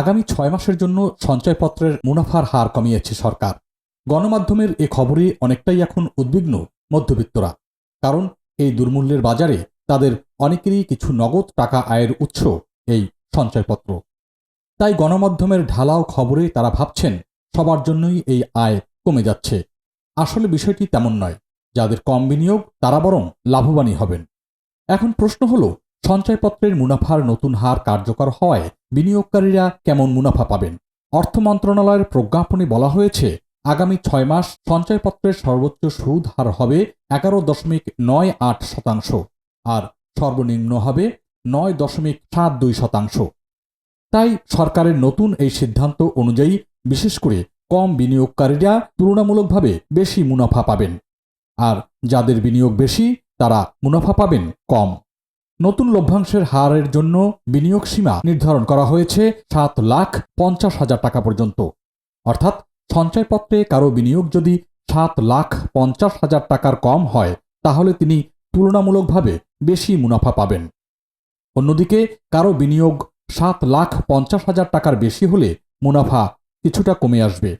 আগামী ছয় মাসের জন্য সঞ্চয়পত্রের মুনাফার হার কমিয়েছে সরকার। গণমাধ্যমের এ খবরে অনেকটাই এখন উদ্বিগ্ন মধ্যবিত্তরা, কারণ এই দুর্মূল্যের বাজারে তাদের অনেকেরই কিছু নগদ টাকা আয়ের উৎস এই সঞ্চয়পত্র। তাই গণমাধ্যমের ঢালাও খবরে তারা ভাবছেন, সবার জন্যই এই আয় কমে যাচ্ছে। আসলে বিষয়টি তেমন নয়, যাদের কম বিনিয়োগ তারা বরং লাভবানই হবেন। এখন প্রশ্ন হল, সঞ্চয়পত্রের মুনাফার নতুন হার কার্যকর হওয়ায় বিনিয়োগকারীরা কেমন মুনাফা পাবেন? অর্থ মন্ত্রণালয়ের প্রজ্ঞাপনে বলা হয়েছে, আগামী ছয় মাস সঞ্চয়পত্রের সর্বোচ্চ সুদ হার হবে এগারো দশমিক নয় আট শতাংশ আর সর্বনিম্ন হবে নয় দশমিক সাত দুই শতাংশ। তাই সরকারের নতুন এই সিদ্ধান্ত অনুযায়ী বিশেষ করে কম বিনিয়োগকারীরা তুলনামূলকভাবে বেশি মুনাফা পাবেন। আর যাদের বিনিয়োগ বেশি, তারা মুনাফা পাবেন কম। নতুন লভ্যাংশের হারের জন্য বিনিয়োগ সীমা নির্ধারণ করা হয়েছে সাত লাখ পঞ্চাশ হাজার টাকা পর্যন্ত। অর্থাৎ সঞ্চয়পত্রে কারও বিনিয়োগ যদি সাত লাখ পঞ্চাশ হাজার টাকার কম হয়, তাহলে তিনি তুলনামূলকভাবে বেশি মুনাফা পাবেন। অন্যদিকে কারও বিনিয়োগ সাত লাখ পঞ্চাশ হাজার টাকার বেশি হলে মুনাফা কিছুটা কমে আসবে।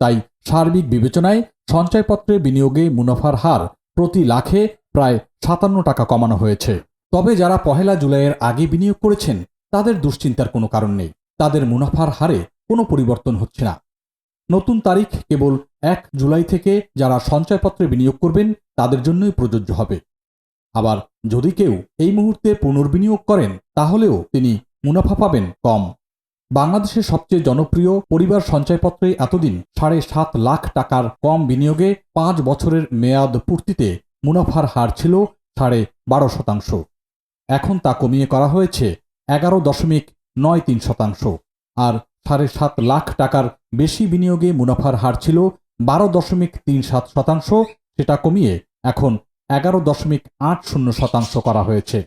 তাই সার্বিক বিবেচনায় সঞ্চয়পত্রে বিনিয়োগে মুনাফার হার প্রতি লাখে প্রায় সাতান্ন টাকা কমানো হয়েছে। তবে যারা পহেলা জুলাইয়ের আগে বিনিয়োগ করেছেন, তাদের দুশ্চিন্তার কোনো কারণ নেই। তাদের মুনাফার হারে কোনো পরিবর্তন হচ্ছে না। নতুন তারিখ কেবল এক জুলাই থেকে যারা সঞ্চয়পত্রে বিনিয়োগ করবেন, তাদের জন্যই প্রযোজ্য হবে। আবার যদি কেউ এই মুহূর্তে পুনর্বিনিয়োগ করেন, তাহলেও তিনি মুনাফা পাবেন কম। বাংলাদেশের সবচেয়ে জনপ্রিয় পরিবার সঞ্চয়পত্রে এতদিন সাড়ে সাত লাখ টাকার কম বিনিয়োগে পাঁচ বছরের মেয়াদ পূর্তিতে মুনাফার হার ছিল সাড়ে বারো শতাংশ। এখন তা কমিয়ে করা হয়েছে এগারো দশমিক নয় তিন শতাংশ। আর সাড়ে সাত লাখ টাকার বেশি বিনিয়োগে মুনাফার হার ছিল বারো দশমিক তিন সাত শতাংশ, সেটা কমিয়ে এখন এগারো দশমিক আট শূন্য শতাংশ করা হয়েছে।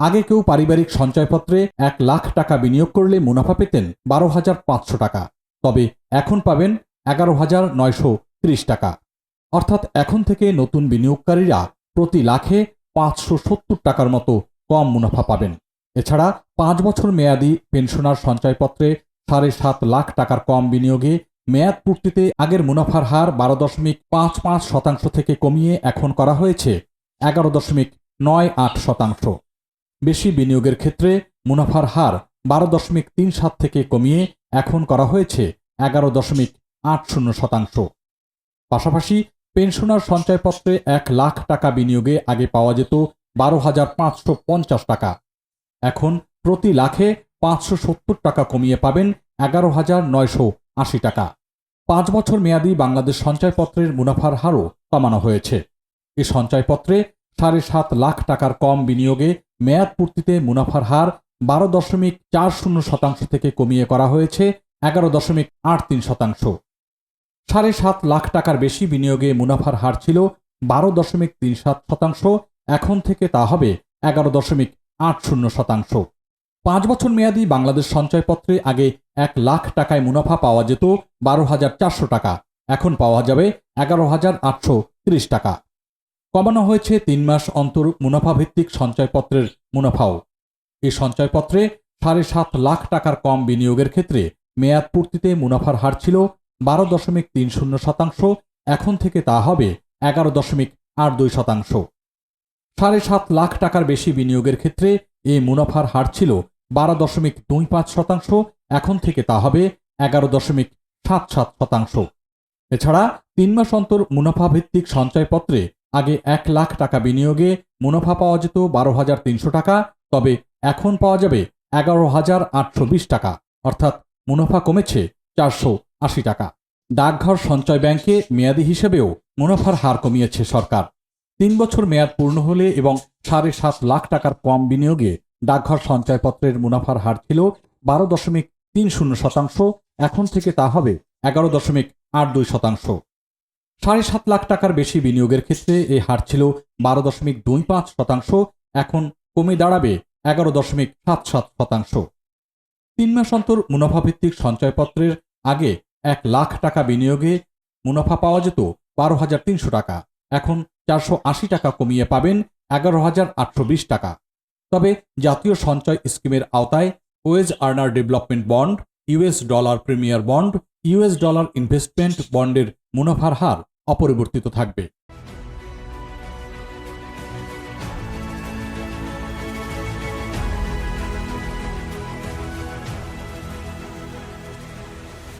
আগে কেউ পারিবারিক সঞ্চয়পত্রে এক লাখ টাকা বিনিয়োগ করলে মুনাফা পেতেন বারো হাজার পাঁচশো টাকা, তবে এখন পাবেন এগারো হাজার নয়শো ত্রিশ টাকা। অর্থাৎ এখন থেকে নতুন বিনিয়োগকারীরা প্রতি লাখে পাঁচশো সত্তর টাকার মতো কম মুনাফা পাবেন। এছাড়া পাঁচ বছর মেয়াদি পেনশনার সঞ্চয়পত্রে সাড়ে সাত লাখ টাকার কম বিনিয়োগে মেয়াদ পূর্তিতে আগের মুনাফার হার বারো দশমিক পাঁচ পাঁচ শতাংশ থেকে কমিয়ে এখন করা হয়েছে এগারো দশমিক নয় আট শতাংশ। বেশি বিনিয়োগের ক্ষেত্রে মুনাফার হার বারো দশমিক তিন সাত থেকে কমিয়ে এখন করা হয়েছে এগারো দশমিক আট শূন্য শতাংশ। পাশাপাশি পেনশনার সঞ্চয়পত্রে এক লাখ টাকা বিনিয়োগে আগে পাওয়া যেত বারো হাজার পাঁচশো পঞ্চাশ টাকা। এখন প্রতি লাখে পাঁচশো সত্তর টাকা কমিয়ে পাবেন এগারো হাজার নয়শো আশি টাকা। পাঁচ বছর মেয়াদি বাংলাদেশ সঞ্চয়পত্রের মুনাফার হারও কমানো হয়েছে। এ সঞ্চয়পত্রে সাড়ে সাত লাখ টাকার কম বিনিয়োগে মেয়াদ পূর্তিতে মুনাফার হার বারো দশমিক চার শূন্য শতাংশ থেকে কমিয়ে করা হয়েছে এগারো দশমিক আট তিন শতাংশ। সাড়ে সাত লাখ টাকার বেশি বিনিয়োগে মুনাফার হার ছিল বারো দশমিক তিন সাত শতাংশ এখন থেকে তা হবে এগারো দশমিক আট শূন্য শতাংশ। পাঁচ বছর মেয়াদি বাংলাদেশ সঞ্চয়পত্রে আগে এক লাখ টাকায় মুনাফা পাওয়া যেত বারো হাজার চারশো টাকা। এখন পাওয়া যাবে এগারো হাজার আটশো ত্রিশ টাকা। কমানো হয়েছে তিন মাস অন্তর মুনাফা ভিত্তিক সঞ্চয়পত্রের মুনাফাও। এই সঞ্চয়পত্রে সাড়ে সাত লাখ টাকার কম বিনিয়োগের ক্ষেত্রে মেয়াদ পূর্তিতে মুনাফার হার ছিল বারো দশমিক তিন শূন্য শতাংশ। এখন থেকে তা হবে এগারো দশমিক আট দুই শতাংশ। সাড়ে সাত লাখ টাকার বেশি বিনিয়োগের ক্ষেত্রে এই মুনাফার হার ছিল বারো দশমিক দুই পাঁচ শতাংশ, এখন থেকে তা হবে এগারো দশমিক সাত সাত শতাংশ। এছাড়া তিন মাস অন্তর মুনাফা ভিত্তিক সঞ্চয়পত্রে আগে এক লাখ টাকা বিনিয়োগে মুনাফা পাওয়া যেত বারো হাজার তিনশো টাকা, তবে এখন পাওয়া যাবে এগারো হাজার আটশো বিশ টাকা, অর্থাৎ মুনাফা কমেছে চারশো আশি টাকা। ডাকঘর সঞ্চয় ব্যাংকে মেয়াদি হিসেবেও মুনাফার হার কমিয়েছে সরকার। তিন বছর মেয়াদ পূর্ণ হলে এবং সাড়ে সাত লাখ টাকার কম বিনিয়োগে ডাকঘর সঞ্চয়পত্রের মুনাফার হার ছিল বারো দশমিক তিন শূন্য শতাংশ, এখন থেকে তা হবে এগারো দশমিক আট দুই শতাংশ। সাড়ে সাত লাখ টাকার বেশি বিনিয়োগের ক্ষেত্রে এই হার ছিল বারো দশমিক দুই পাঁচ শতাংশ, এখন কমে দাঁড়াবে এগারো দশমিক সাত সাত শতাংশ। তিন মাস অন্তর মুনাফাভিত্তিক সঞ্চয়পত্রের আগে এক লাখ টাকা বিনিয়োগে মুনাফা পাওয়া যেত বারো হাজার তিনশো টাকা। এখন চারশো আশি টাকা কমিয়ে পাবেন এগারো হাজার আটশো বিশ টাকা। তবে জাতীয় সঞ্চয় স্কিমের আওতায় wage earner development bond US dollar premier bond US dollar investment বন্ডের মুনাফার হার অপরিবর্তিত থাকবে।